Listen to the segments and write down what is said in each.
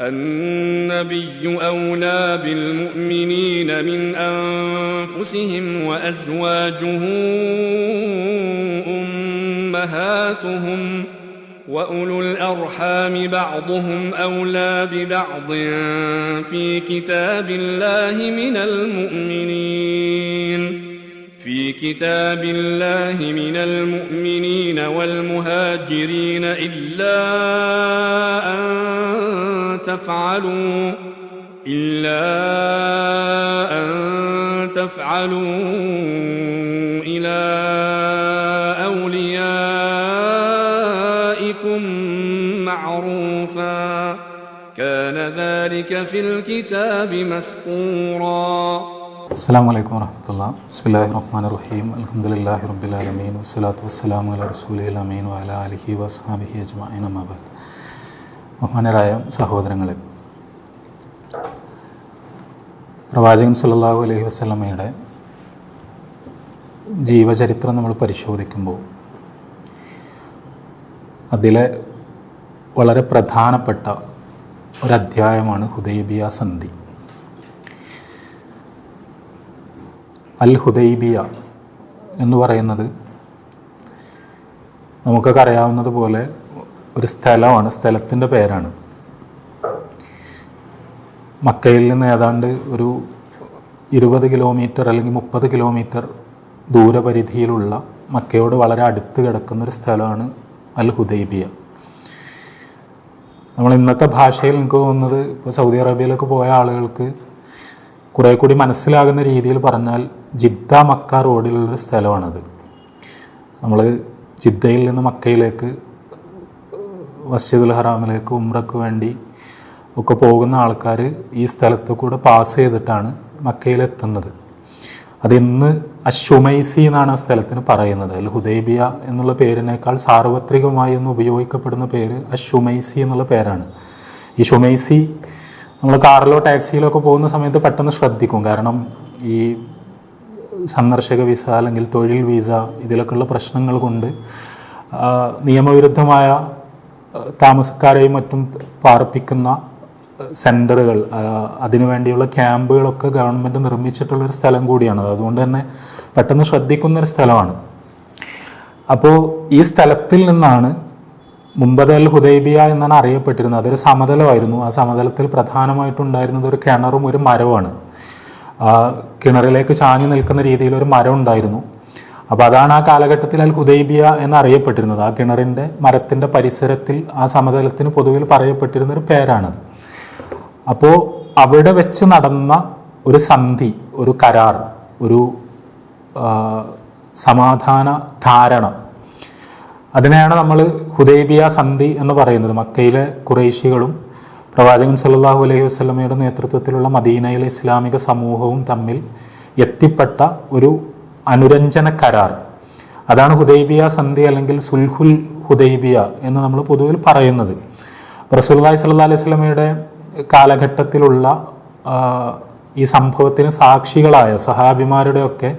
النبي أولى بالمؤمنين من أنفسهم وأزواجه أمهاتهم وأولو الأرحام بعضهم أولى ببعض في كتاب الله من المؤمنين في كتاب الله من المؤمنين والمهاجرين إلا أن تفعلوا إلا أن تفعلوا إلى أوليائكم معروفا. كان ذلك في الكتاب مسكورا السلام عليكم ورحمة الله. بسم الله الرحمن الرحيم. الحمد لله رب العالمين والصلاة والسلام على رسوله الأمين وعلى آله وأصحابه أجمعين أما بعد. ബഹുമാനരായ സഹോദരങ്ങളെ പ്രവാചകൻ സല്ലല്ലാഹു അലൈഹി വസ്ലമയുടെ ജീവചരിത്രം നമ്മൾ പരിശോധിക്കുമ്പോൾ അതിലെ വളരെ പ്രധാനപ്പെട്ട ഒരധ്യായമാണ് ഹുദൈബിയ സന്ധി. അൽ ഹുദൈബിയ എന്ന് പറയുന്നത് നമുക്കൊക്കെ അറിയാവുന്നത് പോലെ ഒരു സ്ഥലമാണ് സ്ഥലത്തിന്റെ പേരാണ്. മക്കയിൽ നിന്ന് ഏതാണ്ട് ഒരു ഇരുപത് കിലോമീറ്റർ അല്ലെങ്കിൽ മുപ്പത് കിലോമീറ്റർ ദൂരപരിധിയിലുള്ള മക്കയോട് വളരെ അടുത്ത് കിടക്കുന്ന ഒരു സ്ഥലമാണ് അൽ ഹുദൈബിയ നമ്മൾ ഇന്നത്തെ ഭാഷയിൽ എനിക്ക് തോന്നുന്നത് ഇപ്പോൾ സൗദി അറേബ്യയിലേക്ക് പോയ ആളുകൾക്ക് കുറേ കൂടി മനസ്സിലാകുന്ന രീതിയിൽ പറഞ്ഞാൽ ജിദ്ദ മക്ക റോഡിലുള്ളൊരു സ്ഥലമാണത്. നമ്മൾ ജിദ്ദയിൽ നിന്ന് മക്കയിലേക്ക് മസ്ജിദുൽ ഹറാമിലേക്ക് ഉംറക്ക് വേണ്ടി ഒക്കെ പോകുന്ന ആൾക്കാർ ഈ സ്ഥലത്ത് കൂടെ പാസ് ചെയ്തിട്ടാണ് മക്കയിലെത്തുന്നത്. അത് ഇന്ന് അഷുമൈസി എന്നാണ് ആ സ്ഥലത്തിന് പറയുന്നത്. അതിൽ ഹുദൈബിയ എന്നുള്ള പേരിനേക്കാൾ സാർവത്രികമായി ഒന്ന് ഉപയോഗിക്കപ്പെടുന്ന പേര് അശ്വമൈസി എന്നുള്ള പേരാണ്. ഈ ഷുമൈസി നമ്മൾ കാറിലോ ടാക്സിയിലോ ഒക്കെ പോകുന്ന സമയത്ത് പെട്ടെന്ന് ശ്രദ്ധിക്കും. കാരണം ഈ സന്ദർശക വിസ അല്ലെങ്കിൽ തൊഴിൽ വിസ ഇതിലൊക്കെയുള്ള പ്രശ്നങ്ങൾ കൊണ്ട് നിയമവിരുദ്ധമായ താമസക്കാരെയും മറ്റും പാർപ്പിക്കുന്ന സെന്ററുകൾ അതിനുവേണ്ടിയുള്ള ക്യാമ്പുകളൊക്കെ ഗവൺമെന്റ് നിർമ്മിച്ചിട്ടുള്ളൊരു സ്ഥലം കൂടിയാണ് അതുകൊണ്ട് തന്നെ പെട്ടെന്ന് ശ്രദ്ധിക്കുന്നൊരു സ്ഥലമാണ്. അപ്പോൾ ഈ സ്ഥലത്തിൽ നിന്നാണ് മുമ്പതൽ ഹുദൈബിയ എന്നാണ് അറിയപ്പെട്ടിരുന്നത്. അതൊരു സമതലമായിരുന്നു. ആ സമതലത്തിൽ പ്രധാനമായിട്ടുണ്ടായിരുന്നത് ഒരു കിണറും ഒരു മരവുമാണ്. കിണറിലേക്ക് ചാഞ്ഞു നിൽക്കുന്ന രീതിയിൽ ഒരു മരം ഉണ്ടായിരുന്നു. അപ്പോൾ അതാണ് ആ കാലഘട്ടത്തിൽ അൽ ഹുദൈബിയ എന്നറിയപ്പെട്ടിരുന്നത്. ആ കിണറിന്റെ മരത്തിന്റെ പരിസരത്തിൽ ആ സമതലത്തിന് പൊതുവിൽ പറയപ്പെട്ടിരുന്ന ഒരു പേരാണത്. അപ്പോൾ അവിടെ വെച്ച് നടന്ന ഒരു സന്ധി ഒരു കരാർ ഒരു സമാധാന ധാരണ. അതിനെയാണ് നമ്മൾ ഹുദൈബിയ സന്ധി എന്ന് പറയുന്നത്. മക്കയിലെ കുറേശികളും പ്രവാചകൻ സല്ലാഹു അലൈഹി വസ്ലമയുടെ നേതൃത്വത്തിലുള്ള മദീനയിലെ ഇസ്ലാമിക സമൂഹവും തമ്മിൽ എത്തിപ്പെട്ട ഒരു അനുരഞ്ജന കരാർ. അതാണ് ഹുദൈബിയ സന്ധി അല്ലെങ്കിൽ സുൽഹുൽ ഹുദൈബിയ എന്ന് നമ്മൾ പൊതുവിൽ പറയുന്നത്. റസൂലുള്ളാഹി സല്ലാ അലൈഹി സ്വലമയുടെ കാലഘട്ടത്തിലുള്ള ഈ സംഭവത്തിന് സാക്ഷികളായ സഹാബിമാരുടെയൊക്കെ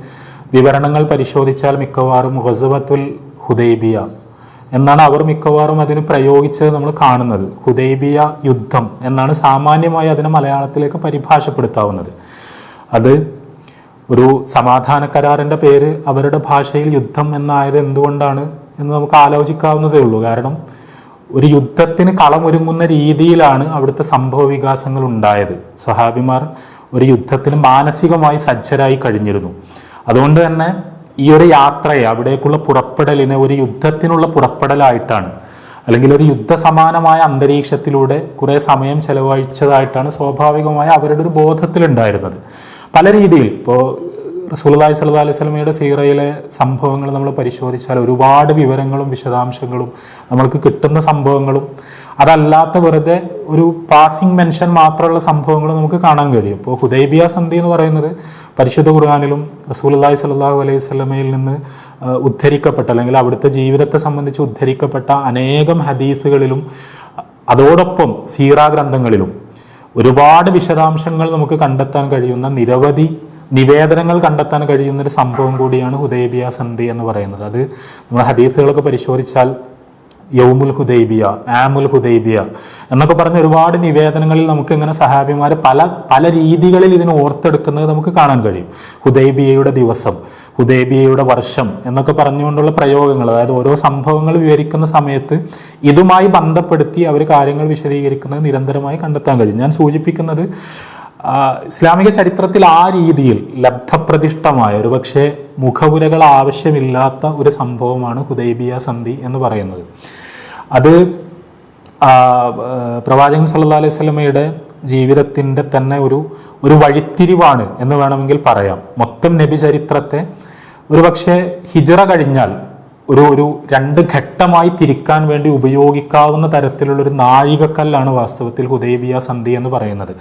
വിവരണങ്ങൾ പരിശോധിച്ചാൽ മിക്കവാറും ഗസവത്തുൽ ഹുദൈബിയ എന്നാണ് അവർ മിക്കവാറും അതിന് പ്രയോഗിച്ചത് നമ്മൾ കാണുന്നത്. ഹുദൈബിയ യുദ്ധം എന്നാണ് സാമാന്യമായി അതിനെ മലയാളത്തിലേക്ക് പരിഭാഷപ്പെടുത്താവുന്നത്. അത് ഒരു സമാധാന കരാറിന്റെ പേര് അവരുടെ ഭാഷയിൽ യുദ്ധം എന്നായത് എന്തുകൊണ്ടാണ് എന്ന് നമുക്ക് ആലോചിക്കാവുന്നതേ ഉള്ളൂ. കാരണം ഒരു യുദ്ധത്തിന് കളമൊരുങ്ങുന്ന രീതിയിലാണ് അവിടുത്തെ സംഭവ വികാസങ്ങൾ ഉണ്ടായത്. സഹാബിമാർ ഒരു യുദ്ധത്തിന് മാനസികമായി സജ്ജരായി കഴിഞ്ഞിരുന്നു. അതുകൊണ്ട് തന്നെ ഈ ഒരു യാത്രയെ അവിടേക്കുള്ള പുറപ്പെടലിനെ ഒരു യുദ്ധത്തിനുള്ള പുറപ്പെടലായിട്ടാണ് അല്ലെങ്കിൽ ഒരു യുദ്ധസമാനമായ അന്തരീക്ഷത്തിലൂടെ കുറേ സമയം ചെലവഴിച്ചതായിട്ടാണ് സ്വാഭാവികമായി അവരുടെ ഒരു ബോധത്തിലുണ്ടായിരുന്നത്. പല രീതിയിൽ ഇപ്പോൾ റസൂലുള്ളാഹി സ്വല്ലല്ലാഹി അലൈഹി സ്വലമയുടെ സീറയിലെ സംഭവങ്ങൾ നമ്മൾ പരിശോധിച്ചാൽ ഒരുപാട് വിവരങ്ങളും വിശദാംശങ്ങളും നമ്മൾക്ക് കിട്ടുന്ന സംഭവങ്ങളും അതല്ലാത്ത വെറുതെ ഒരു പാസിംഗ് മെൻഷൻ മാത്രമുള്ള സംഭവങ്ങൾ നമുക്ക് കാണാൻ കഴിയും. ഇപ്പോൾ ഹുദൈബിയ സന്ധി എന്ന് പറയുന്നത് പരിശുദ്ധ ഖുർആാനിലും റസൂലുള്ളാഹി സ്വല്ലല്ലാഹു അലൈഹി വസല്ലമയിൽ നിന്ന് ഉദ്ധരിക്കപ്പെട്ട അല്ലെങ്കിൽ അവിടുത്തെ ജീവിതത്തെ സംബന്ധിച്ച് ഉദ്ധരിക്കപ്പെട്ട അനേകം ഹദീസുകളിലും അതോടൊപ്പം സീറ ഗ്രന്ഥങ്ങളിലും ഒരുപാട് വിശദാംശങ്ങൾ നമുക്ക് കണ്ടെത്താൻ കഴിയുന്ന നിരവധി നിവേദനങ്ങൾ കണ്ടെത്താൻ കഴിയുന്ന ഒരു സംഭവം കൂടിയാണ് ഹുദൈബിയ സന്ധി എന്ന് പറയുന്നത്. അത് നമ്മൾ ഹദീസുകളൊക്കെ പരിശോധിച്ചാൽ യൗമുൽ ഹുദൈബിയ ആമുൽ ഹുദൈബിയ എന്നൊക്കെ പറഞ്ഞ ഒരുപാട് നിവേദനങ്ങളിൽ നമുക്ക് ഇങ്ങനെ സഹാബിമാർ പല പല രീതികളിൽ ഇതിനെ ഓർത്തെടുക്കുന്നത് നമുക്ക് കാണാൻ കഴിയും. ഹുദൈബിയയുടെ ദിവസം. ഹുദൈബിയയുടെ വർഷം എന്നൊക്കെ പറഞ്ഞുകൊണ്ടുള്ള പ്രയോഗങ്ങൾ അതായത് ഓരോ സംഭവങ്ങൾ വിവരിക്കുന്ന സമയത്ത് ഇതുമായി ബന്ധപ്പെടുത്തി അവർ കാര്യങ്ങൾ വിശദീകരിക്കുന്നത് നിരന്തരമായി കണ്ടെത്താൻ കഴിയും. ഞാൻ സൂചിപ്പിക്കുന്നത് ഇസ്ലാമിക ചരിത്രത്തിൽ ആ രീതിയിൽ ലബ്ധപ്രതിഷ്ഠമായ ഒരു പക്ഷേ മുഖവുരകൾ ആവശ്യമില്ലാത്ത ഒരു സംഭവമാണ് ഹുദൈബിയ സന്ധി എന്ന് പറയുന്നത്. അത് പ്രവാചകൻ സല്ലാ അലൈഹി സ്വലമയുടെ ജീവിതത്തിന്റെ തന്നെ ഒരു ഒരു വഴിത്തിരിവാണ് എന്ന് വേണമെങ്കിൽ പറയാം. മൊത്തം നബി ചരിത്രത്തെ ഒരു പക്ഷേ ഹിജറ കഴിഞ്ഞാൽ ഒരു ഒരു രണ്ട് ഘട്ടമായി തിരിക്കാൻ വേണ്ടി ഉപയോഗിക്കാവുന്ന തരത്തിലുള്ള ഒരു നാഴികക്കല്ലാണ് വാസ്തവത്തിൽ ഹുദൈബിയ സന്ധി എന്ന് പറയുന്നത്.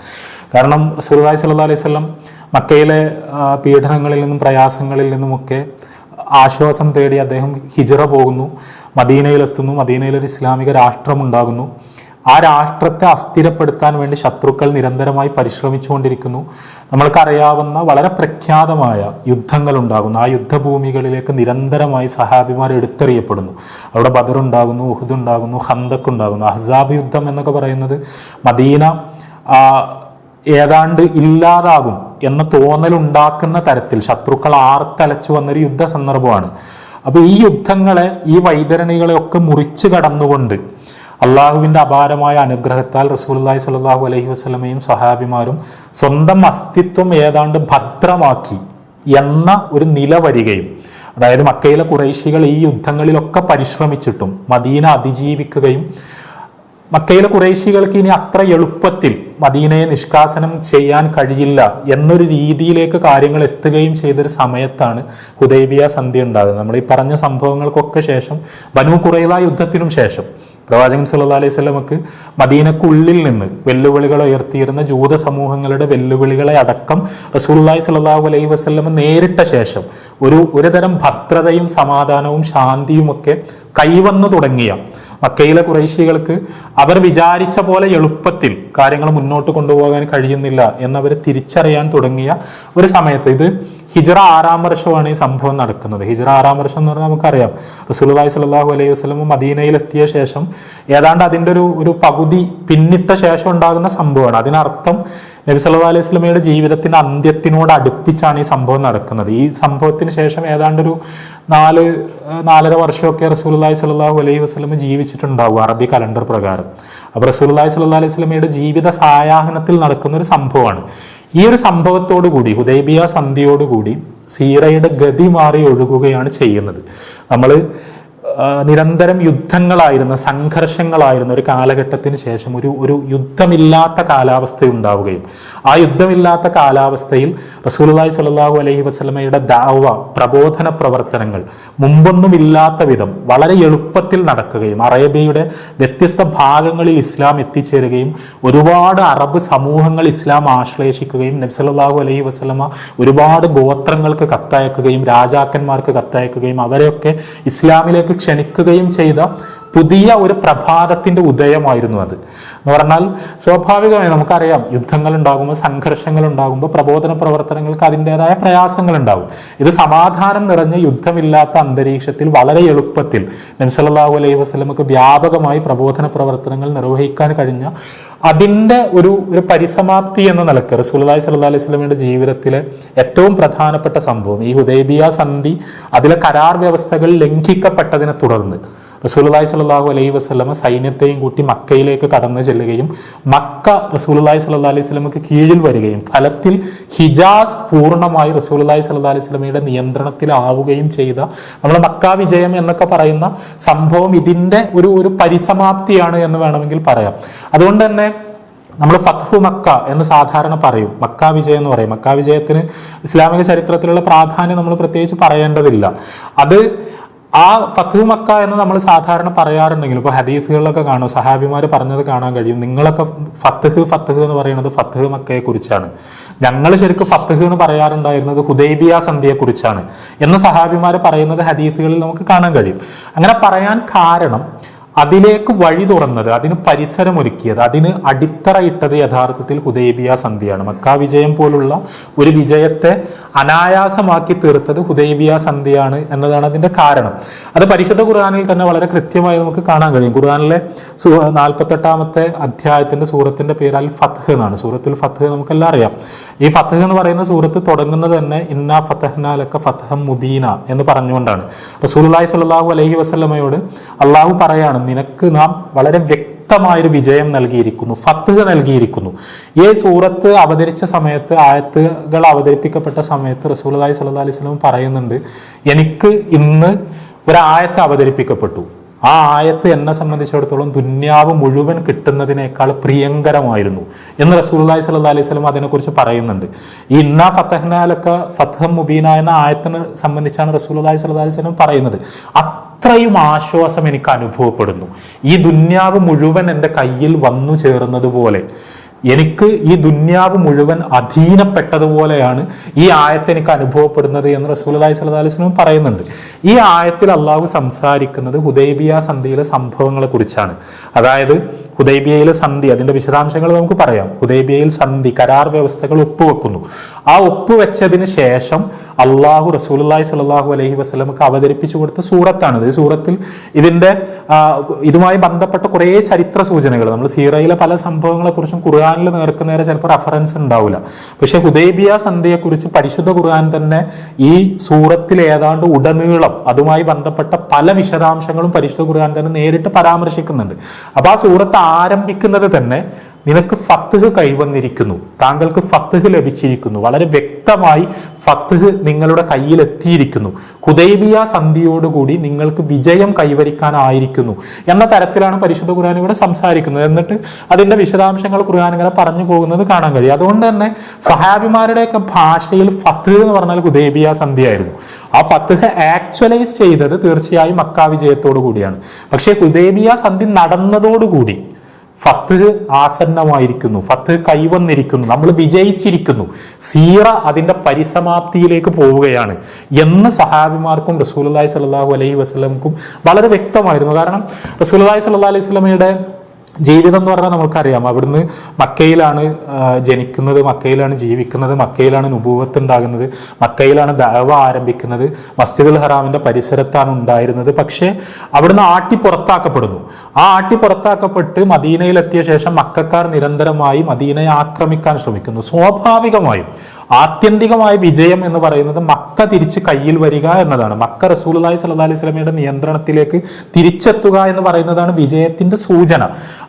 കാരണം സുറുദായ് സല്ലാ അലൈഹി വസല്ലം മക്കയിലെ പീഡനങ്ങളിൽ നിന്നും പ്രയാസങ്ങളിൽ നിന്നുമൊക്കെ ആശ്വാസം തേടി അദ്ദേഹം ഹിജറ പോകുന്നു. മദീനയിലെത്തുന്നു. മദീനയിൽ ഒരു ഇസ്ലാമിക രാഷ്ട്രമുണ്ടാകുന്നു. ആ രാഷ്ട്രത്തെ അസ്ഥിരപ്പെടുത്താൻ വേണ്ടി ശത്രുക്കൾ നിരന്തരമായി പരിശ്രമിച്ചുകൊണ്ടിരിക്കുന്നു. നമ്മൾക്കറിയാവുന്ന വളരെ പ്രഖ്യാതമായ യുദ്ധങ്ങൾ ഉണ്ടാകുന്നു ആ യുദ്ധഭൂമികളിലേക്ക് നിരന്തരമായി സഹാബിമാർ എടുത്തെറിയപ്പെടുന്നു. അവിടെ ബദർ ഉണ്ടാകുന്നു ഉഹുദ് ഉണ്ടാകുന്നു ഹന്തക്ക് ഉണ്ടാകുന്നു അഹ്സാബ് യുദ്ധം എന്നൊക്കെ പറയുന്നത് മദീന ഏതാണ്ട് ഇല്ലാതാകും എന്ന തോന്നലുണ്ടാക്കുന്ന തരത്തിൽ ശത്രുക്കൾ ആർത്തലച്ചു വന്നൊരു യുദ്ധ സന്ദർഭമാണ് അപ്പൊ ഈ യുദ്ധങ്ങളെ ഈ വൈതരണികളെ ഒക്കെ മുറിച്ചു കടന്നുകൊണ്ട് അള്ളാഹുവിന്റെ അപാരമായ അനുഗ്രഹത്താൽ റസൂലുള്ളാഹി സ്വല്ലല്ലാഹു അലഹി വസ്ലമയും സഹാബിമാരും സ്വന്തം അസ്തിത്വം ഏതാണ്ട് ഭദ്രമാക്കി എന്ന ഒരു നില വരികയും അതായത് മക്കയിലെ കുറേശികൾ ഈ യുദ്ധങ്ങളിലൊക്കെ പരിശ്രമിച്ചിട്ടും മദീന അതിജീവിക്കുകയും മക്കയിലെ കുറേശികൾക്ക് ഇനി അത്ര എളുപ്പത്തിൽ മദീനയെ നിഷ്കാസനം ചെയ്യാൻ കഴിയില്ല എന്നൊരു രീതിയിലേക്ക് കാര്യങ്ങൾ എത്തുകയും ചെയ്തൊരു സമയത്താണ് ഹുദൈബിയ സന്ധി ഉണ്ടാകുന്നത്. നമ്മൾ ഈ പറഞ്ഞ സംഭവങ്ങൾക്കൊക്കെ ശേഷം ബനു കുറൈല യുദ്ധത്തിനും ശേഷം പ്രവാചകൻ സല്ല അലൈഹി സ്വലമക്ക് മദീനക്കുള്ളിൽ നിന്ന് വെല്ലുവിളികൾ ഉയർത്തിയിരുന്ന ജൂത സമൂഹങ്ങളുടെ വെല്ലുവിളികളെ അടക്കം റസൂലുള്ളാഹി സല്ലാഹു അലൈഹി വസ്ലമ നേരിട്ട ശേഷം ഒരു ഒരുതരം ഭദ്രതയും സമാധാനവും ശാന്തിയുമൊക്കെ കൈവന്നു തുടങ്ങിയ മക്കയിലെ കുറേശികൾക്ക് അവർ വിചാരിച്ച പോലെ എളുപ്പത്തിൽ കാര്യങ്ങൾ മുന്നോട്ട് കൊണ്ടുപോകാൻ കഴിയുന്നില്ല എന്നവർ തിരിച്ചറിയാൻ തുടങ്ങിയ ഒരു സമയത്ത് ഇത് ഹിജറ ആറാം വർഷമാണ് ഈ സംഭവം നടക്കുന്നത്. ഹിജറ ആറാം വർഷം എന്ന് പറഞ്ഞാൽ നമുക്കറിയാം. റസൂലുള്ളാഹി സ്വല്ലല്ലാഹു അലൈഹി വസല്ലം മദീനയിൽ എത്തിയ ശേഷം ഏതാണ്ട് അതിന്റെ ഒരു ഒരു പകുതി പിന്നിട്ട ശേഷം ഉണ്ടാകുന്ന സംഭവമാണ്. അതിനർത്ഥം നബി സല്ലു അലൈഹി സ്വലമയുടെ ജീവിതത്തിന്റെ അന്ത്യത്തിനോട് അടുപ്പിച്ചാണ് ഈ സംഭവം നടക്കുന്നത്. ഈ സംഭവത്തിന് ശേഷം ഏതാണ്ട് ഒരു നാല് നാലര വർഷമൊക്കെ റസൂലുള്ളാഹി സ്വല്ലല്ലാഹു അലൈഹി വസല്ലം ജീവിച്ചിട്ടുണ്ടാവും അറബി കലണ്ടർ പ്രകാരം. അപ്പോൾ റസൂലുള്ളാഹി സ്വല്ലല്ലാഹു അലൈഹി സ്വലമയുടെ ജീവിത സായാഹനത്തിൽ നടക്കുന്ന ഒരു സംഭവമാണ്. ഈ ഒരു സംഭവത്തോടു കൂടി ഹുദൈബിയ സന്ധിയോടുകൂടി സീറയുടെ ഗതി മാറി ഒഴുകുകയാണ് ചെയ്യുന്നത്. നമ്മൾ നിരന്തരം യുദ്ധങ്ങളായിരുന്ന സംഘർഷങ്ങളായിരുന്ന ഒരു കാലഘട്ടത്തിന് ശേഷം ഒരു ഒരു യുദ്ധമില്ലാത്ത കാലാവസ്ഥ ഉണ്ടാവുകയും ആ യുദ്ധമില്ലാത്ത കാലാവസ്ഥയിൽ റസൂലുള്ളാഹി സ്വല്ലല്ലാഹു അലൈഹി വസല്ലമയുടെ ദാവ പ്രബോധന പ്രവർത്തനങ്ങൾ മുമ്പൊന്നുമില്ലാത്ത വിധം വളരെ എളുപ്പത്തിൽ നടക്കുകയും അറേബ്യയുടെ വ്യത്യസ്ത ഭാഗങ്ങളിൽ ഇസ്ലാം എത്തിച്ചേരുകയും ഒരുപാട് അറബ് സമൂഹങ്ങൾ ഇസ്ലാം ആശ്ലേഷിക്കുകയും നബി അലഹി അലൈഹി വസല്ലമ ഒരുപാട് ഗോത്രങ്ങൾക്ക് കത്തയക്കുകയും രാജാക്കന്മാർക്ക് കത്തയക്കുകയും അവരെയൊക്കെ ഇസ്ലാമിലേക്ക് ക്ഷണിക്കുകയും ചെയ്ത പുതിയ ഒരു പ്രഭാതത്തിന്റെ ഉദയമായിരുന്നു അത്. എന്ന് പറഞ്ഞാൽ സ്വാഭാവികമായി നമുക്കറിയാം യുദ്ധങ്ങൾ ഉണ്ടാകുമ്പോൾ സംഘർഷങ്ങൾ ഉണ്ടാകുമ്പോൾ പ്രബോധന പ്രവർത്തനങ്ങൾക്ക് അതിന്റെതായ പ്രയാസങ്ങൾ ഉണ്ടാകും ഇത് സമാധാനം നിറഞ്ഞ യുദ്ധമില്ലാത്ത അന്തരീക്ഷത്തിൽ വളരെ എളുപ്പത്തിൽ നബ്സല്ലാഹു അലൈഹി വസ്ലമക്ക് വ്യാപകമായി പ്രബോധന പ്രവർത്തനങ്ങൾ നിർവഹിക്കാൻ കഴിഞ്ഞ അതിന്റെ ഒരു ഒരു പരിസമാപ്തി എന്ന നിലയ്ക്ക് റസൂലുള്ളാഹി സല്ലു അലൈഹി വസല്ലമയുടെ ജീവിതത്തിലെ ഏറ്റവും പ്രധാനപ്പെട്ട സംഭവം ഈ ഹുദൈബിയ സന്ധി അതിലെ കരാർ വ്യവസ്ഥകൾ ലംഘിക്കപ്പെട്ടതിനെ തുടർന്ന്. റസൂലുള്ളാഹി സ്വല്ലല്ലാഹു അലൈഹി വസ്ലമ സൈന്യത്തെയും കൂട്ടി മക്കയിലേക്ക് കടന്നു ചെല്ലുകയും മക്ക റസൂലുള്ളാഹി സ്വല്ലല്ലാഹി അലൈഹി സ്വലമക്ക് കീഴിൽ വരികയും ഫലത്തിൽ ഹിജാസ് പൂർണമായി റസൂലുള്ളാഹി സ്വല്ലല്ലാഹി അലൈഹി സ്വലമയുടെ നിയന്ത്രണത്തിലാവുകയും ചെയ്ത നമ്മുടെ മക്ക വിജയം എന്നൊക്കെ പറയുന്ന സംഭവം ഇതിന്റെ ഒരു ഒരു പരിസമാപ്തിയാണ് എന്ന് വേണമെങ്കിൽ പറയാം. അതുകൊണ്ട് തന്നെ നമ്മൾ ഫത്ഹു മക്ക എന്ന് സാധാരണ പറയും. മക്ക വിജയം എന്ന് പറയും. മക്ക വിജയത്തിന് ഇസ്ലാമിക ചരിത്രത്തിലുള്ള പ്രാധാന്യം നമ്മൾ പ്രത്യേകിച്ച് പറയേണ്ടതില്ല. അത് ആ ഫത്തു മക്ക എന്ന് നമ്മൾ സാധാരണ പറയാറുണ്ടെങ്കിലും ഇപ്പോൾ ഹദീസുകളിലൊക്കെ കാണും സഹാബിമാർ പറഞ്ഞത് കാണാൻ കഴിയും. നിങ്ങളൊക്കെ ഫത്തഹ് ഫത്തഹ് എന്ന് പറയുന്നത് ഫത്തഹ് മക്കയെ കുറിച്ചാണ്. ഞങ്ങൾ ശരിക്കും ഫത്തഹ് എന്ന് പറയാറുണ്ടായിരുന്നത് ഹുദൈബിയ സന്ധിയെ കുറിച്ചാണ്. എന്ന് സഹാബിമാർ പറയുന്നത് ഹദീസുകളിൽ നമുക്ക് കാണാൻ കഴിയും. അങ്ങനെ പറയാൻ കാരണം അതിലേക്ക് വഴി തുറന്നത് അതിന് പരിസരമൊരുക്കിയത് അതിന് അടിത്തറയിട്ടത് യഥാർത്ഥത്തിൽ ഹുദൈബിയ സന്ധിയാണ്. മക്ക വിജയം പോലുള്ള ഒരു വിജയത്തെ അനായാസമാക്കി തീർത്തത് ഹുദൈബിയ സന്ധിയാണ് എന്നതാണ് അതിന്റെ കാരണം. അത് പരിശുദ്ധ ഖുർആാനിൽ തന്നെ വളരെ കൃത്യമായി നമുക്ക് കാണാൻ കഴിയും. ഖുർആാനിലെ നാൽപ്പത്തെട്ടാമത്തെ അധ്യായത്തിന്റെ സൂറത്തിന്റെ പേര് അൽ ഫത്ഹ് എന്നാണ്. സൂറത്തുൽ ഫത്ഹ് നമുക്കെല്ലാം അറിയാം. ഈ ഫത്ഹ് എന്ന് പറയുന്ന സൂറത്ത് തുടങ്ങുന്നത് തന്നെ ഇന്ന ഫത്തഹ്നാലൊക്കെ ഫത്തഹം മുബീന എന്ന് പറഞ്ഞുകൊണ്ടാണ്. റസൂലുള്ളാഹി സ്വല്ലല്ലാഹു അലഹി വസ്ലമയോട് അള്ളാഹു പറയാണ് നിനക്ക് നാം വളരെ വ്യക്തമായൊരു വിജയം നൽകിയിരിക്കുന്നു ഫത്തുഹ നൽകിയിരിക്കുന്നു. ഈ സൂറത്ത് അവതരിച്ച സമയത്ത് ആയത്തുകൾ അവതരിപ്പിക്കപ്പെട്ട സമയത്ത് റസൂലുള്ളാഹി സ്വല്ലല്ലാഹു അലൈഹി വസല്ലം പറയുന്നുണ്ട് എനിക്ക് ഇന്ന് ഒരായത്ത് അവതരിപ്പിക്കപ്പെട്ടു. ആ ആയത്ത് എന്നെ സംബന്ധിച്ചിടത്തോളം ദുന്യാവ് മുഴുവൻ കിട്ടുന്നതിനേക്കാൾ പ്രിയങ്കരമായിരുന്നു. എന്ന് റസൂലുള്ളാഹി സല്ല അലൈഹി വസല്ലം അതിനെക്കുറിച്ച് പറയുന്നുണ്ട്. ഈ ഇന്ന ഫത്തഹ്നാലൊക്കെ ഫത്തഹം മുബീന എന്ന ആയത്തിനെ സംബന്ധിച്ചാണ് റസൂലുള്ളാഹി സല്ല അലൈഹി സ്വലം പറയുന്നത്. അത്രയും ആശ്വാസം എനിക്ക് അനുഭവപ്പെടുന്നു. ഈ ദുന്യാവ് മുഴുവൻ എന്റെ കയ്യിൽ വന്നു ചേർന്നത് പോലെ. എനിക്ക് ഈ ദുന്യാവ് മുഴുവൻ അധീനപ്പെട്ടതുപോലെയാണ് ഈ ആയത്ത് എനിക്ക് അനുഭവപ്പെടുന്നത് എന്ന് റസൂലി വസല്ലം പറയുന്നുണ്ട്. ഈ ആയത്തിൽ അള്ളാഹു സംസാരിക്കുന്നത് ഹുദൈബിയ സന്ധിയിലെ സംഭവങ്ങളെ കുറിച്ചാണ്. അതായത് ഹുദൈബിയയിലെ സന്ധി അതിന്റെ വിശദാംശങ്ങൾ നമുക്ക് പറയാം. ഹുദൈബിയയിൽ സന്ധി കരാർ വ്യവസ്ഥകൾ ഒപ്പുവെക്കുന്നു. ആ ഒപ്പുവെച്ചതിന് ശേഷം അള്ളാഹു റസൂലി സ്വല്ലല്ലാഹു അലഹി വസ്ലമക്ക് അവതരിപ്പിച്ചു കൊടുത്ത സൂറത്താണിത് ഈ സൂറത്തിൽ ഇതിന്റെ ഇതുമായി ബന്ധപ്പെട്ട കുറേ ചരിത്ര സൂചനകൾ. നമ്മൾ സീറയിലെ പല സംഭവങ്ങളെ കുറിച്ചും ഖുർആാനിൽ നേർക്കുന്നേരെ ചിലപ്പോൾ റഫറൻസ് ഉണ്ടാവില്ല പക്ഷെ ഹുദൈബിയ സന്ധ്യയെക്കുറിച്ച് കുറിച്ച് പരിശുദ്ധ ഖുർആൻ തന്നെ ഈ സൂറത്തിൽ ഏതാണ്ട് ഉടനീളം അതുമായി ബന്ധപ്പെട്ട പല വിശദാംശങ്ങളും പരിശുദ്ധ ഖുർആൻ തന്നെ നേരിട്ട് പരാമർശിക്കുന്നുണ്ട്. അപ്പൊ ആ സൂറത്ത് ആരംഭിക്കുന്നത് തന്നെ നിനക്ക് ഫത്തുഹ് കൈവന്നിരിക്കുന്നു താങ്കൾക്ക് ഫത്തുഹ് ലഭിച്ചിരിക്കുന്നു. വളരെ വ്യക്തമായി ഫത്തുഹ് നിങ്ങളുടെ കയ്യിൽ എത്തിയിരിക്കുന്നു ഹുദൈബിയ സന്ധിയോടുകൂടി നിങ്ങൾക്ക് വിജയം കൈവരിക്കാനായിരിക്കുന്നു എന്ന തരത്തിലാണ് പരിശുദ്ധ ഖുർആൻ ഇവിടെ സംസാരിക്കുന്നത്. എന്നിട്ട് അതിന്റെ വിശദാംശങ്ങൾ ഖുർആൻ ഇങ്ങനെ പറഞ്ഞു പോകുന്നത് കാണാൻ കഴിയും. അതുകൊണ്ട് തന്നെ സഹാബിമാരുടെയൊക്കെ ഭാഷയിൽ ഫത്തുഹ് എന്ന് പറഞ്ഞാൽ ഹുദൈബിയ സന്ധിയായിരുന്നു. ആ ഫത്തുഹ് ആക്ച്വലൈസ് ചെയ്തത് തീർച്ചയായും മക്കാ വിജയത്തോടു കൂടിയാണ് പക്ഷേ ഹുദൈബിയ സന്ധി നടന്നതോടുകൂടി ഫത്ത് ആസന്നമായിരിക്കുന്നു ഫത്ത് കൈവന്നിരിക്കുന്നു നമ്മൾ വിജയിച്ചിരിക്കുന്നു സീറ അതിന്റെ പരിസമാപ്തിയിലേക്ക് പോവുകയാണ് എന്ന് സഹാബിമാർക്കും റസൂലി സല്ലാഹു അലൈഹി വസ്ലമക്കും വളരെ വ്യക്തമായിരുന്നു. കാരണം റസൂലി സല്ലാ അലൈഹി സ്വലമയുടെ ജീവിതം എന്ന് പറഞ്ഞാൽ നമുക്കറിയാം അവിടുന്ന് മക്കയിലാണ് ജനിക്കുന്നത് മക്കയിലാണ് ജീവിക്കുന്നത് മക്കയിലാണ് നുപൂവത്ത് ഉണ്ടാകുന്നത് മക്കയിലാണ് ദഅവ ആരംഭിക്കുന്നത് മസ്ജിദുൽ ഹറാമിന്റെ പരിസരത്താണ് ഉണ്ടായിരുന്നത്. പക്ഷേ അവിടുന്ന് ആട്ടി പുറത്താക്കപ്പെടുന്നു. ആ ആട്ടി പുറത്താക്കപ്പെട്ട് മദീനയിലെത്തിയ ശേഷം മക്കാർ നിരന്തരമായി മദീനയെ ആക്രമിക്കാൻ ശ്രമിക്കുന്നു. സ്വാഭാവികമായും ആത്യന്തികമായ വിജയം എന്ന് പറയുന്നത് മക്ക തിരിച്ച് കയ്യിൽ വരിക എന്നതാണ്. മക്ക റസൂലി സല്ലാ അലൈഹി സ്വലമയുടെ നിയന്ത്രണത്തിലേക്ക് തിരിച്ചെത്തുക എന്ന് പറയുന്നതാണ് വിജയത്തിന്റെ സൂചന.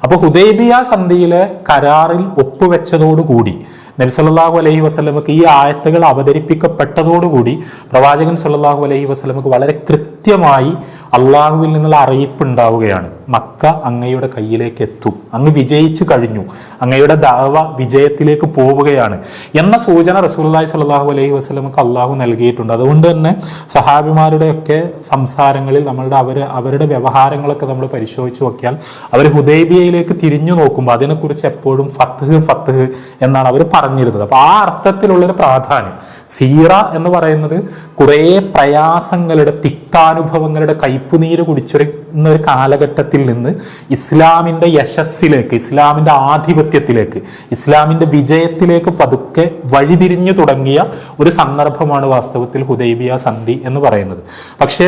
അപ്പൊ ഹുദൈബിയ സന്ധിയിലെ കരാറിൽ ഒപ്പുവെച്ചതോടുകൂടി നബി സല്ലാഹു അലൈഹി വസല്ലമക്ക് ഈ ആയത്തുകൾ അവതരിപ്പിക്കപ്പെട്ടതോടുകൂടി പ്രവാചകൻ സല്ലാഹു അലൈഹി വസല്ലമക്ക് വളരെ കൃത്യമായി അള്ളാഹുവിൽ നിന്നുള്ള അറിയിപ്പ് ഉണ്ടാവുകയാണ്. മക്ക അങ്ങയുടെ കയ്യിലേക്ക് എത്തും. അങ്ങ് വിജയിച്ചു കഴിഞ്ഞു. അങ്ങയുടെ ദാവ വിജയത്തിലേക്ക് പോവുകയാണ്. എന്ന സൂചന റസൂലുള്ളാഹി സ്വല്ലല്ലാഹു അലൈഹി വസ്ലമക്ക് അള്ളാഹു നൽകിയിട്ടുണ്ട്. അതുകൊണ്ട് തന്നെ സഹാബിമാരുടെയൊക്കെ സംസാരങ്ങളിൽ നമ്മളുടെ അവർ അവരുടെ വ്യവഹാരങ്ങളൊക്കെ നമ്മൾ പരിശോധിച്ച് നോക്കിയാൽ അവർ ഹുദൈബിയയിലേക്ക് തിരിഞ്ഞു നോക്കുമ്പോൾ അതിനെക്കുറിച്ച് എപ്പോഴും ഫത്ത്ഹ് ഫത്ത്ഹ് എന്നാണ് അവർ പറഞ്ഞിരുന്നത്. അപ്പൊ ആ അർത്ഥത്തിലുള്ളൊരു പ്രാധാന്യം. സീറ എന്ന് പറയുന്നത് കുറേ പ്രയാസങ്ങളുടെ തിക്താനുഭവങ്ങളുടെ കയ്പുനീര് കുടിച്ചൊരുന്ന ഒരു കാലഘട്ടത്തിൽ നിന്ന് ഇസ്ലാമിന്റെ യശസ്സിലേക്ക് ഇസ്ലാമിന്റെ ആധിപത്യത്തിലേക്ക് ഇസ്ലാമിന്റെ വിജയത്തിലേക്ക് പതുക്കെ വഴിതിരിഞ്ഞു തുടങ്ങിയ ഒരു സന്ദർഭമാണ് വാസ്തവത്തിൽ ഹുദൈബിയ സന്ധി എന്ന് പറയുന്നത്. പക്ഷേ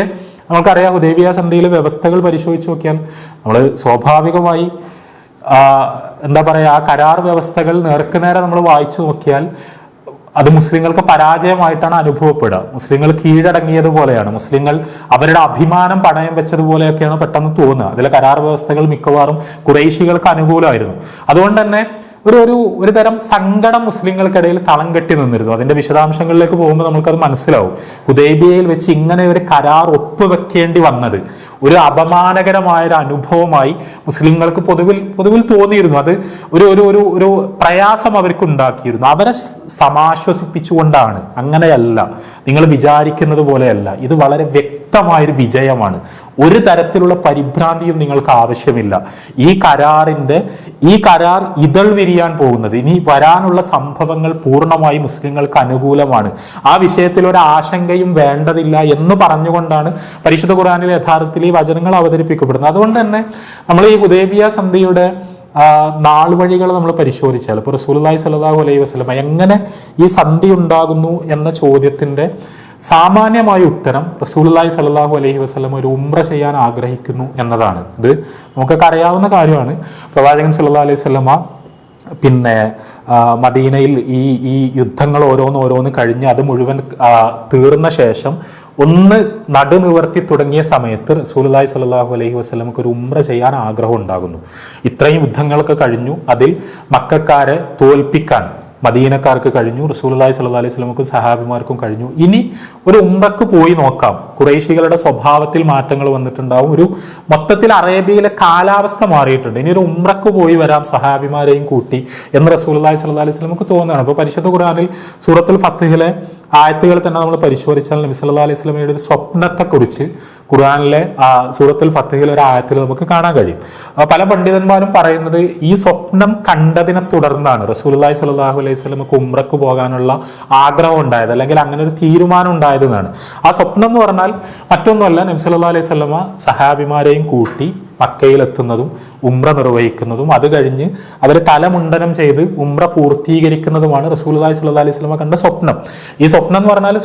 നമുക്കറിയാം ഹുദൈബിയ സന്ധിയിലെ വ്യവസ്ഥകൾ പരിശോധിച്ച് നോക്കിയാൽ നമ്മൾ സ്വാഭാവികമായി എന്താ പറയുക ആ കരാർ വ്യവസ്ഥകൾ നേർക്കുനേരെ നമ്മൾ വായിച്ചു നോക്കിയാൽ അത് മുസ്ലിങ്ങൾക്ക് പരാജയമായിട്ടാണ് അനുഭവപ്പെടുക. മുസ്ലിങ്ങൾ കീഴടങ്ങിയതുപോലെയാണ്. മുസ്ലിങ്ങൾ അവരുടെ അഭിമാനം പണയം വെച്ചതുപോലെയൊക്കെയാണ് പെട്ടെന്ന് തോന്നുക. അതിലെ കരാർ വ്യവസ്ഥകൾ മിക്കവാറും കുറേശികൾക്ക് അനുകൂലമായിരുന്നു. അതുകൊണ്ട് തന്നെ ഒരു ഒരു ഒരു തരം സങ്കടം മുസ്ലിങ്ങൾക്കിടയിൽ തളം കെട്ടി നിന്നിരുന്നു. അതിന്റെ വിശദാംശങ്ങളിലേക്ക് പോകുമ്പോൾ നമുക്കത് മനസ്സിലാവും. ഹുദൈബിയയിൽ വെച്ച് ഇങ്ങനെ ഒരു കരാർ ഒപ്പുവെക്കേണ്ടി വന്നത് ഒരു അപമാനകരമായ ഒരു അനുഭവമായി മുസ്ലിങ്ങൾക്ക് പൊതുവിൽ പൊതുവിൽ തോന്നിയിരുന്നു. അത് ഒരു ഒരു ഒരു ഒരു പ്രയാസം അവർക്ക് ഉണ്ടാക്കിയിരുന്നു അവരെ സമാശ്വസിപ്പിച്ചുകൊണ്ടാണ്. അങ്ങനെയല്ല. നിങ്ങൾ വിചാരിക്കുന്നത് പോലെയല്ല. ഇത് വളരെ വ്യക്തമായൊരു വിജയമാണ്. ഒരു തരത്തിലുള്ള പരിഭ്രാന്തിയും നിങ്ങൾക്ക് ആവശ്യമില്ല. ഈ കരാറിന്റെ ഈ കരാർ ഇതൾ വിരിയാൻ പോകുന്നത്. ഇനി വരാനുള്ള സംഭവങ്ങൾ പൂർണമായി മുസ്ലിങ്ങൾക്ക് അനുകൂലമാണ്. ആ വിഷയത്തിൽ ഒരു ആശങ്കയും വേണ്ടതില്ല എന്ന് പറഞ്ഞുകൊണ്ടാണ് പരിശുദ്ധ ഖുറാനിൽ യഥാർത്ഥത്തിൽ ഈ വചനങ്ങൾ അവതരിപ്പിക്കപ്പെടുന്നത്. അതുകൊണ്ട് തന്നെ നമ്മൾ ഈ ഉദേബിയ സന്ധിയുടെ നാൾ വഴികൾ നമ്മൾ പരിശോധിച്ചാൽ ഇപ്പോൾ റസൂലുള്ളാഹി സ്വല്ലല്ലാഹു അലൈഹി വസല്ലം എങ്ങനെ ഈ സന്ധി ഉണ്ടാകുന്നു എന്ന ചോദ്യത്തിന്റെ സാമാന്യമായ ഉത്തരം റസൂലുള്ളാഹി സ്വല്ലല്ലാഹു അലഹി വസ്ലം ഒരു ഉമ്ര ചെയ്യാൻ ആഗ്രഹിക്കുന്നു എന്നതാണ്. ഇത് നമുക്കൊക്കെ അറിയാവുന്ന കാര്യമാണ്. പ്രവാചകൻ സല്ലാ അലൈഹി വസല്ലമ പിന്നെ മദീനയിൽ ഈ ഈ യുദ്ധങ്ങൾ ഓരോന്ന് ഓരോന്ന് കഴിഞ്ഞ് അത് മുഴുവൻ തീർന്ന ശേഷം ഒന്ന് നടുനിവർത്തി തുടങ്ങിയ സമയത്ത് റസൂലുള്ളാഹി സ്വല്ലല്ലാഹു അലൈഹി വസല്ലമക്ക് ഒരു ഉമ്ര ചെയ്യാൻ ആഗ്രഹം ഉണ്ടാകുന്നു. ഇത്രയും യുദ്ധങ്ങളൊക്കെ കഴിഞ്ഞു. അതിൽ മക്കാരെ തോൽപ്പിക്കാൻ മദീനക്കാർക്ക് കഴിഞ്ഞു റസൂലുള്ളാഹി സല്ലു അലൈഹി സ്വലമുക്കും സഹാബിമാർക്കും കഴിഞ്ഞു. ഇനി ഒരു ഉംറക്ക് പോയി നോക്കാം. കുറേശികളുടെ സ്വഭാവത്തിൽ മാറ്റങ്ങൾ വന്നിട്ടുണ്ടാവും. ഒരു മൊത്തത്തിൽ അറേബ്യയിലെ കാലാവസ്ഥ മാറിയിട്ടുണ്ട്. ഇനി ഒരു ഉംറക്ക് പോയി വരാം സഹാബിമാരെയും കൂട്ടി എന്ന് റസൂലുള്ളാഹി സ്വല്ലല്ലാഹു അലൈഹി സ്വലമുക്ക് തോന്നുകയാണ്. അപ്പോൾ പരിശുദ്ധ ഖുർആനിൽ സൂറത്തുൽ ഫത്തിഹിലെ ആയത്തുകൾ തന്നെ നമ്മൾ പരിശോധിച്ചാൽ നബി സല്ലല്ലാഹു അലൈഹി വസല്ലമയുടെ ഒരു സ്വപ്നത്തെക്കുറിച്ച് ഖുർആനിലെ ആ സൂറത്തുൽ ഫത്തഹിൽ ഒരു ആയത്തിൽ നമുക്ക് കാണാൻ കഴിയും. പല പണ്ഡിതന്മാരും പറയുന്നത് ഈ സ്വപ്നം കണ്ടതിനെ തുടർന്നാണ് റസൂലുള്ളാഹി സ്വല്ലല്ലാഹു അലൈഹി വസല്ലമക്ക് ഉംറക്ക് പോകാനുള്ള ആഗ്രഹം ഉണ്ടായത് അല്ലെങ്കിൽ അങ്ങനെ ഒരു തീരുമാനം ഉണ്ടായതെന്നാണ്. ആ സ്വപ്നം എന്ന് പറഞ്ഞാൽ മറ്റൊന്നുമല്ല. നബി സല്ലാ അലൈഹി സ്വലമ സഹാബിമാരെയും കൂട്ടി മക്കയിലെത്തുന്നതും ഉമ്ര നിർവഹിക്കുന്നതും അത് കഴിഞ്ഞ് അവർ തലമുണ്ടനം ചെയ്ത് ഉമ്ര പൂർത്തീകരിക്കുന്നതുമാണ് റസൂലുള്ളാഹി സ്വല്ലാ അലൈഹി സ്വലമ കണ്ട സ്വപ്നം. ഈ സ്വപ്നം എന്ന് പറഞ്ഞാൽ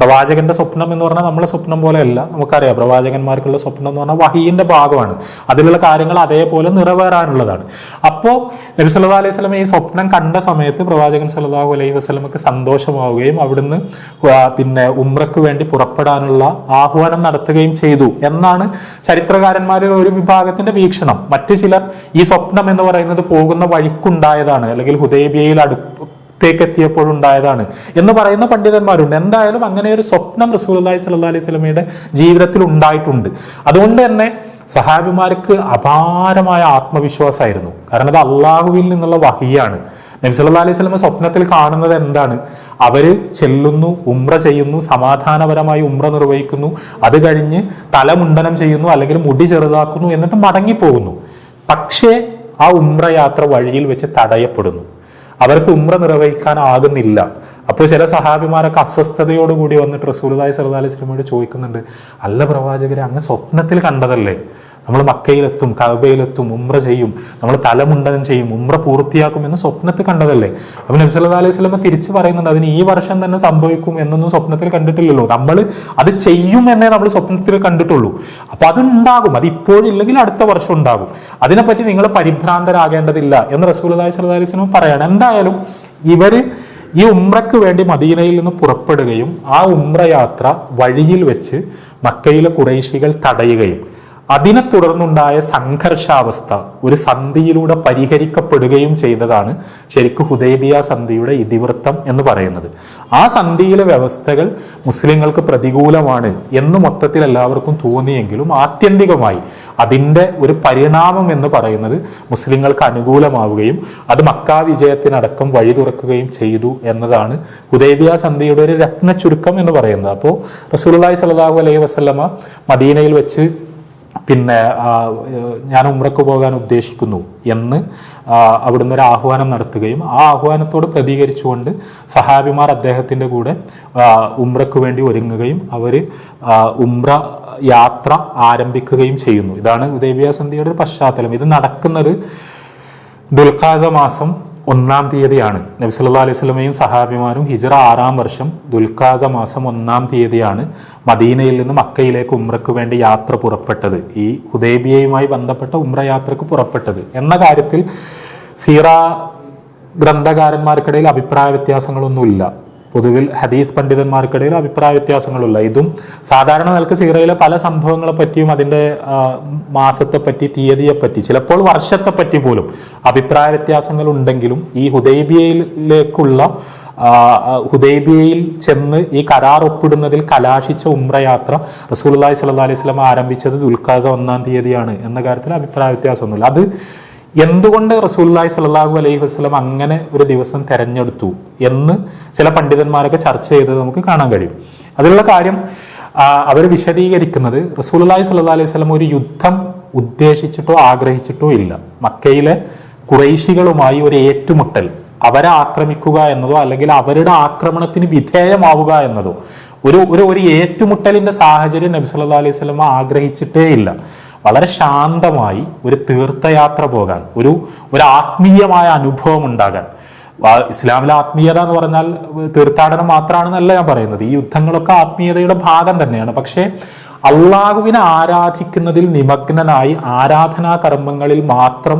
പ്രവാചകന്റെ സ്വപ്നം എന്ന് പറഞ്ഞാൽ നമ്മളെ സ്വപ്നം പോലെയല്ല. നമുക്കറിയാം പ്രവാചകന്മാർക്കുള്ള സ്വപ്നം എന്ന് പറഞ്ഞാൽ വഹീന്റെ ഭാഗമാണ്. അതിലുള്ള കാര്യങ്ങൾ അതേപോലെ നിറവേറാനുള്ളതാണ്. അപ്പോ നബി സല്ലാ അലൈഹി സ്വലം ഈ സ്വപ്നം കണ്ട സമയത്ത് പ്രവാചകൻ സല്ലല്ലാഹു അലൈഹി വസ്ലമക്ക് സന്തോഷമാവുകയും അവിടുന്ന് പിന്നെ ഉമ്രക്ക് വേണ്ടി പുറപ്പെടാനുള്ള ആഹ്വാനം നടത്തുകയും ചെയ്തു. എന്നാണ് ചരിത്രകാരന്മാരിൽ ഒരു വിഭാഗത്തിന്റെ വീക്ഷണം. മറ്റു ചിലർ ഈ സ്വപ്നം എന്ന് പറയുന്നത് പോകുന്ന വഴിക്കുണ്ടായതാണ്. അല്ലെങ്കിൽ ഹുദൈബിയയിൽ അടുപ്പ് ത്തേക്ക് എത്തിയപ്പോഴുണ്ടായതാണ് എന്ന് പറയുന്ന പണ്ഡിതന്മാരുണ്ട്. എന്തായാലും അങ്ങനെ ഒരു സ്വപ്നം റസൂലി സല്ല അലൈഹി സ്വലമയുടെ ജീവിതത്തിൽ ഉണ്ടായിട്ടുണ്ട്. അതുകൊണ്ട് തന്നെ സഹാബിമാർക്ക് അപാരമായ ആത്മവിശ്വാസമായിരുന്നു. കാരണം അത് അള്ളാഹുവിൽ നിന്നുള്ള വഹിയാണ്. നബി സല്ല അലൈഹി സ്വലമ സ്വപ്നത്തിൽ കാണുന്നത് എന്താണ്? അവർ ചെല്ലുന്നു ഉമ്ര ചെയ്യുന്നു സമാധാനപരമായി ഉമ്ര നിർവഹിക്കുന്നു. അത് കഴിഞ്ഞ് തലമുണ്ടനം ചെയ്യുന്നു അല്ലെങ്കിൽ മുടി ചെറുതാക്കുന്നു എന്നിട്ട് മടങ്ങിപ്പോകുന്നു. പക്ഷേ ആ ഉംറ യാത്ര വഴിയിൽ വെച്ച് തടയപ്പെടുന്നു. അവർക്ക് ഉമ്ര നിർവഹിക്കാനാകുന്നില്ല. അപ്പോൾ ചില സഹാബിമാരൊക്കെ അസ്വസ്ഥതയോടുകൂടി വന്നിട്ട് റസൂലുദായി സർദാലി അലൈഹി വസല്ലമയോട് ചോദിക്കുന്നുണ്ട് അല്ല പ്രവാചകരെ അങ്ങ് സ്വപ്നത്തിൽ കണ്ടതല്ലേ? നമ്മൾ മക്കയിലെത്തും കവയിലെത്തും ഉമ്ര ചെയ്യും നമ്മൾ തലമുണ്ടനം ചെയ്യും ഉമ്ര പൂർത്തിയാക്കും എന്ന് സ്വപ്നത്തിൽ കണ്ടതല്ലേ? അപ്പൊ നബി സല്ലല്ലാഹു അലൈഹി സ്വലമ തിരിച്ചു പറയുന്നുണ്ട് അതിന് ഈ വർഷം തന്നെ സംഭവിക്കും എന്നൊന്നും സ്വപ്നത്തിൽ കണ്ടിട്ടില്ലല്ലോ. നമ്മൾ അത് ചെയ്യും എന്നേ നമ്മൾ സ്വപ്നത്തിൽ കണ്ടിട്ടുള്ളൂ. അപ്പൊ അതുണ്ടാകും അത് ഇപ്പോഴില്ലെങ്കിൽ അടുത്ത വർഷം ഉണ്ടാകും. അതിനെപ്പറ്റി നിങ്ങൾ പരിഭ്രാന്തരാകേണ്ടതില്ല എന്ന് റസൂലുള്ളാഹി സ്വല്ലല്ലാഹു അലൈഹി സ്വലം പറയാണ്. എന്തായാലും ഇവർ ഈ ഉംറയ്ക്ക് വേണ്ടി മദീനയിൽ നിന്ന് പുറപ്പെടുകയും ആ ഉംറ യാത്ര വഴിയിൽ വെച്ച് മക്കയിലെ കുറേശികൾ തടയുകയും അതിനെ തുടർന്നുണ്ടായ സംഘർഷാവസ്ഥ ഒരു സന്ധിയിലൂടെ പരിഹരിക്കപ്പെടുകയും ചെയ്തതാണ് ശരിക്കും ഹുദൈബിയ സന്ധിയുടെ ഇതിവൃത്തം എന്ന് പറയുന്നത്. ആ സന്ധിയിലെ വ്യവസ്ഥകൾ മുസ്ലിങ്ങൾക്ക് പ്രതികൂലമാണ് എന്ന് മൊത്തത്തിൽ എല്ലാവർക്കും തോന്നിയെങ്കിലും ആത്യന്തികമായി അതിന്റെ ഒരു പരിണാമം എന്ന് പറയുന്നത് മുസ്ലിങ്ങൾക്ക് അനുകൂലമാവുകയും അത് മക്ക വിജയത്തിനടക്കം വഴി തുറക്കുകയും ചെയ്തു എന്നതാണ് ഹുദൈബിയ സന്ധിയുടെ ഒരു രത്ന ചുരുക്കം എന്ന് പറയുന്നത്. അപ്പോൾ റസൂലുള്ളാഹി സ്വല്ലല്ലാഹു അലൈഹി വസല്ലമ മദീനയിൽ വെച്ച് പിന്നെ ഞാൻ ഉമ്രക്ക് പോകാൻ ഉദ്ദേശിക്കുന്നു എന്ന് അവിടുന്ന് ഒരു ആഹ്വാനം നടത്തുകയും ആ ആഹ്വാനത്തോട് പ്രതികരിച്ചുകൊണ്ട് സഹാബിമാർ അദ്ദേഹത്തിന്റെ കൂടെ ഉമ്രക്ക് വേണ്ടി ഒരുങ്ങുകയും അവർ ഉമ്ര യാത്ര ആരംഭിക്കുകയും ചെയ്യുന്നു. ഇതാണ് ഉദയവ്യാസന്ധിയുടെ ഒരു പശ്ചാത്തലം. ഇത് നടക്കുന്നത് ദുൽഖാദ മാസം ഒന്നാം തീയതിയാണ്. നബി സല്ലാ അലൈഹി സ്വലമയും സഹാബിമാരും ഹിജറ ആറാം വർഷം ദുൽഖാദ മാസം ഒന്നാം തീയതിയാണ് മദീനയിൽ നിന്ന് മക്കയിലേക്ക് ഉംറയ്ക്ക് വേണ്ടി യാത്ര പുറപ്പെട്ടത്. ഈ ഹുദൈബിയയുമായി ബന്ധപ്പെട്ട ഉമ്ര യാത്രയ്ക്ക് പുറപ്പെട്ടത്. എന്ന കാര്യത്തിൽ സീറ ഗ്രന്ഥകാരന്മാർക്കിടയിൽ അഭിപ്രായ വ്യത്യാസങ്ങളൊന്നുമില്ല. പൊതുവിൽ ഹദീസ് പണ്ഡിതന്മാർക്കിടയിൽ അഭിപ്രായ വ്യത്യാസങ്ങളുള്ള. ഇതും സാധാരണ നിലയ്ക്ക് സീറയിലെ പല സംഭവങ്ങളെ പറ്റിയും അതിന്റെ മാസത്തെപ്പറ്റി തീയതിയെപ്പറ്റി പറ്റി തീയതിയെ പറ്റി ചിലപ്പോൾ വർഷത്തെപ്പറ്റി പോലും അഭിപ്രായ വ്യത്യാസങ്ങൾ ഉണ്ടെങ്കിലും ഈ ഹുദൈബിയയിലേക്കുള്ള ഹുദൈബിയയിൽ ചെന്ന് ഈ കരാർ ഒപ്പിടുന്നതിൽ കലാശിച്ച ഉംറയാത്ര റസൂലുള്ളാഹി സ്വല്ലാ അലൈഹി വസല്ലം ആരംഭിച്ചത് ദുൽഖാദ ഒന്നാം തീയതിയാണ് എന്ന കാര്യത്തിൽ അഭിപ്രായ വ്യത്യാസമൊന്നുമില്ല. അത് എന്തുകൊണ്ട് റസൂല്ലായി സല്ലല്ലാഹു അലൈഹി വസ്ലം അങ്ങനെ ഒരു ദിവസം തെരഞ്ഞെടുത്തു എന്ന് ചില പണ്ഡിതന്മാരൊക്കെ ചർച്ച ചെയ്തത് നമുക്ക് കാണാൻ കഴിയും. അതിലുള്ള കാര്യം അവർ വിശദീകരിക്കുന്നത് റസൂലുള്ളാഹി സല്ലാ അലൈഹി സ്വലം ഒരു യുദ്ധം ഉദ്ദേശിച്ചിട്ടോ ആഗ്രഹിച്ചിട്ടോ ഇല്ല. മക്കയിലെ കുറേശികളുമായി ഒരു ഏറ്റുമുട്ടൽ അവരെ ആക്രമിക്കുക എന്നതോ അല്ലെങ്കിൽ അവരുടെ ആക്രമണത്തിന് വിധേയമാവുക എന്നതോ. ഒരു ഒരു ഏറ്റുമുട്ടലിന്റെ സാഹചര്യം നബി സല്ലാ അലൈഹി വസല്ലം ആഗ്രഹിച്ചിട്ടേ ഇല്ല. വളരെ ശാന്തമായി ഒരു തീർത്ഥയാത്ര പോകാൻ ഒരു ഒരു ആത്മീയമായ അനുഭവം ഉണ്ടാകാൻ. ഇസ്ലാമിലെ ആത്മീയത എന്ന് പറഞ്ഞാൽ തീർത്ഥാടനം മാത്രമാണെന്നല്ല ഞാൻ പറയുന്നത്. ഈ യുദ്ധങ്ങളൊക്കെ ആത്മീയതയുടെ ഭാഗം തന്നെയാണ്. പക്ഷേ അള്ളാഹുവിനെ ആരാധിക്കുന്നതിൽ നിമഗ്നനായി ആരാധനാ കർമ്മങ്ങളിൽ മാത്രം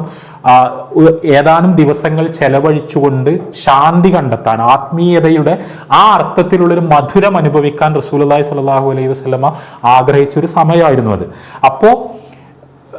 ഏതാനും ദിവസങ്ങൾ ചെലവഴിച്ചുകൊണ്ട് ശാന്തി കണ്ടെത്താൻ ആത്മീയതയുടെ ആ അർത്ഥത്തിലുള്ളൊരു മധുരം അനുഭവിക്കാൻ റസൂലുള്ളാഹി സ്വല്ലല്ലാഹു അലൈഹി വസല്ലമ ആഗ്രഹിച്ച ഒരു സമയമായിരുന്നു അത്. അപ്പോൾ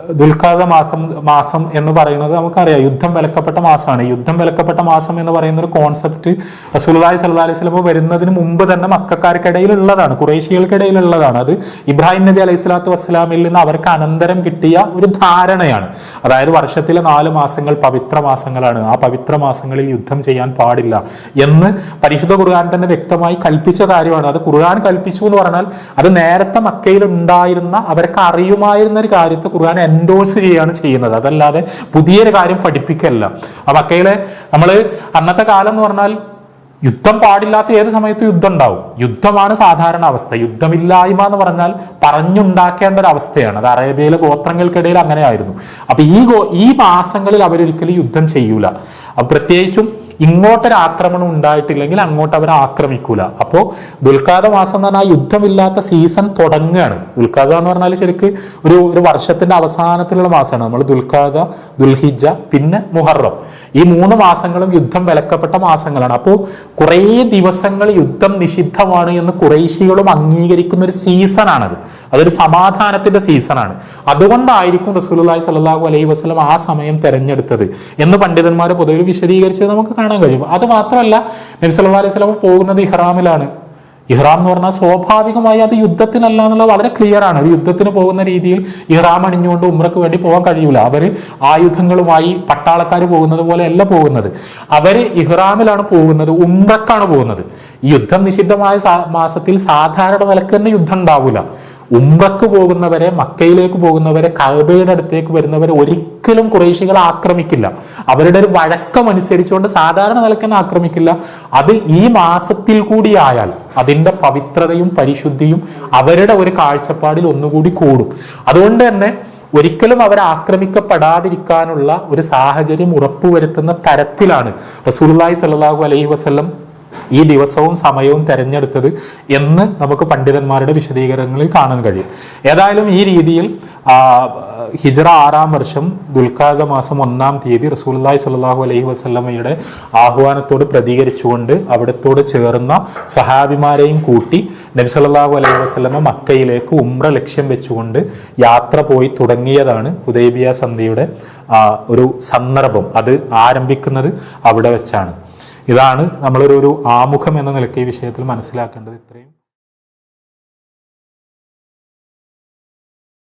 ദുൽഖാദ മാസം മാസം എന്ന് പറയുന്നത് നമുക്കറിയാം. യുദ്ധം വിലക്കപ്പെട്ട മാസമാണ്. യുദ്ധം വിലക്കപ്പെട്ട മാസം എന്ന് പറയുന്ന ഒരു കോൺസെപ്റ്റ് റസൂലുള്ളാഹി സ്വല്ലല്ലാഹി അലൈഹി വസല്ലം വരുന്നതിന് മുമ്പ് തന്നെ മക്കാർക്കിടയിൽ ഉള്ളതാണ് കുറേശികൾക്കിടയിൽ ഉള്ളതാണ് അത് ഇബ്രാഹിം നബി അലൈഹി സ്വലാത്തു വസ്സലാമിൽ നിന്ന് അവർക്ക് അനന്തരം കിട്ടിയ ഒരു ധാരണയാണ്. അതായത് വർഷത്തിലെ നാല് മാസങ്ങൾ പവിത്ര മാസങ്ങളാണ്. ആ പവിത്ര മാസങ്ങളിൽ യുദ്ധം ചെയ്യാൻ പാടില്ല എന്ന് പരിശുദ്ധ ഖുർആൻ തന്നെ വ്യക്തമായി കൽപ്പിച്ച കാര്യമാണ്. അത് ഖുർആൻ കൽപ്പിച്ചു എന്ന് പറഞ്ഞാൽ അത് നേരത്തെ മക്കയിൽ ഉണ്ടായിരുന്ന അവർക്ക് അറിയുമായിരുന്ന ഒരു കാര്യത്തെ ഖുർആൻ എൻഡോഴ്സ് ചെയ്യുകയാണ് ചെയ്യുന്നത്. അതല്ലാതെ പുതിയൊരു കാര്യം പഠിപ്പിക്കല്ല. ആ മക്കയിലെ നമ്മൾ അന്നത്തെ കാലം എന്ന് പറഞ്ഞാൽ യുദ്ധം പാടില്ലാത്ത ഏത് സമയത്തും യുദ്ധം ഉണ്ടാവും യുദ്ധമാണ് സാധാരണ അവസ്ഥ. യുദ്ധമില്ലായ്മ എന്ന് പറഞ്ഞാൽ പറഞ്ഞുണ്ടാക്കേണ്ട ഒരു അവസ്ഥയാണ്. അത് അറേബ്യയിലെ ഗോത്രങ്ങൾക്കിടയിൽ അങ്ങനെയായിരുന്നു. അപ്പൊ ഈ ഗോ ഈ മാസങ്ങളിൽ അവരൊരിക്കലും യുദ്ധം ചെയ്യൂല. അപ്പൊ പ്രത്യേകിച്ചും ഇങ്ങോട്ടൊരു ആക്രമണം ഉണ്ടായിട്ടില്ലെങ്കിൽ അങ്ങോട്ട് അവരെ ആക്രമിക്കൂല. അപ്പോൾ ദുൽഖാദ മാസം എന്ന് പറഞ്ഞാൽ യുദ്ധമില്ലാത്ത സീസൺ തുടങ്ങുകയാണ്. ദുൽഖാദ എന്ന് പറഞ്ഞാൽ ശരിക്ക് ഒരു ഒരു വർഷത്തിന്റെ അവസാനത്തിലുള്ള മാസമാണ്. നമ്മൾ ദുൽഖാദ ദുൽഹിജ പിന്നെ മുഹറം. ഈ മൂന്ന് മാസങ്ങളും യുദ്ധം വിലക്കപ്പെട്ട മാസങ്ങളാണ്. അപ്പോൾ കുറേ ദിവസങ്ങൾ യുദ്ധം നിഷിദ്ധമാണ് എന്ന് കുറേശികളും അംഗീകരിക്കുന്ന ഒരു സീസണാണത് അതൊരു സമാധാനത്തിന്റെ സീസണാണ് അതുകൊണ്ടായിരിക്കും റസൂലുള്ളാഹി സ്വല്ലല്ലാഹു അലൈഹി വസല്ലം ആ സമയം തെരഞ്ഞെടുത്തത് എന്ന് പണ്ഡിതന്മാർ പൊതുവിൽ വിശദീകരിച്ചത് നമുക്ക് കാണാൻ കഴിയും. അത് മാത്രമല്ല നബി അലൈഹി സ്വലം പോകുന്നത് ഇഹ്റാമിലാണ്. ഇഹ്റാം എന്ന് പറഞ്ഞാൽ സ്വാഭാവികമായി അത് യുദ്ധത്തിനല്ല എന്നുള്ളത് വളരെ ക്ലിയർ ആണ്. ഒരു യുദ്ധത്തിന് പോകുന്ന രീതിയിൽ ഇഹ്റാം അണിഞ്ഞുകൊണ്ട് ഉമ്രക്ക് വേണ്ടി പോകാൻ കഴിയൂല. അവർ ആയുധങ്ങളുമായി പട്ടാളക്കാർ പോകുന്നത് പോലെയല്ല പോകുന്നത്. അവർ ഇഹ്റാമിലാണ് പോകുന്നത് ഉമ്രക്കാണ് പോകുന്നത്. യുദ്ധം നിഷിദ്ധമായ മാസത്തിൽ സാധാരണ നിലയ്ക്ക് തന്നെ യുദ്ധം ഉണ്ടാവില്ല ഉംറക്ക് പോകുന്നവരെ മക്കയിലേക്ക് പോകുന്നവരെ കഅബയുടെ അടുത്തേക്ക് വരുന്നവരെ ഒരിക്കലും കുറേശികൾ ആക്രമിക്കില്ല. അവരുടെ ഒരു വഴക്കം അനുസരിച്ചുകൊണ്ട് സാധാരണ നിലക്കന്നെ ആക്രമിക്കില്ല. അത് ഈ മാസത്തിൽ കൂടി ആയാൽ അതിന്റെ പവിത്രതയും പരിശുദ്ധിയും അവരുടെ ഒരു കാഴ്ചപ്പാടിൽ ഒന്നുകൂടി കൂടും. അതുകൊണ്ട് തന്നെ ഒരിക്കലും അവർ ആക്രമിക്കപ്പെടാതിരിക്കാനുള്ള ഒരു സാഹചര്യം ഉറപ്പുവരുത്തുന്ന തരത്തിലാണ് റസൂലുള്ളാഹി സ്വല്ലല്ലാഹു അലൈഹി വസല്ലം ഈ ദിവസവും സമയവും തെരഞ്ഞെടുത്തത് എന്ന് നമുക്ക് പണ്ഡിതന്മാരുടെ വിശദീകരണങ്ങളിൽ കാണാൻ കഴിയും. ഏതായാലും ഈ രീതിയിൽ ഹിജറ ആറാം വർഷം ദുൽഖാദ മാസം ഒന്നാം തീയതി റസൂലുള്ളാഹി സ്വല്ലല്ലാഹു അലൈഹി വസ്ലമയുടെ ആഹ്വാനത്തോട് പ്രതികരിച്ചുകൊണ്ട് അവിടത്തോട് ചേർന്ന സഹാബിമാരെയും കൂട്ടി നബി സല്ലാഹു അലൈഹി വസ്ലമ മക്കയിലേക്ക് ഉമ്ര ലക്ഷ്യം വെച്ചുകൊണ്ട് യാത്ര പോയി തുടങ്ങിയതാണ് ഹുദൈബിയ സന്ധിയുടെ ഒരു സന്ദർഭം. അത് ആരംഭിക്കുന്നത് അവിടെ വെച്ചാണ്. ഇതാണ് നമ്മളൊരു ഒരു ആമുഖം എന്ന നിലയ്ക്ക് ഈ വിഷയത്തിൽ മനസ്സിലാക്കേണ്ടത്. ഇത്രയും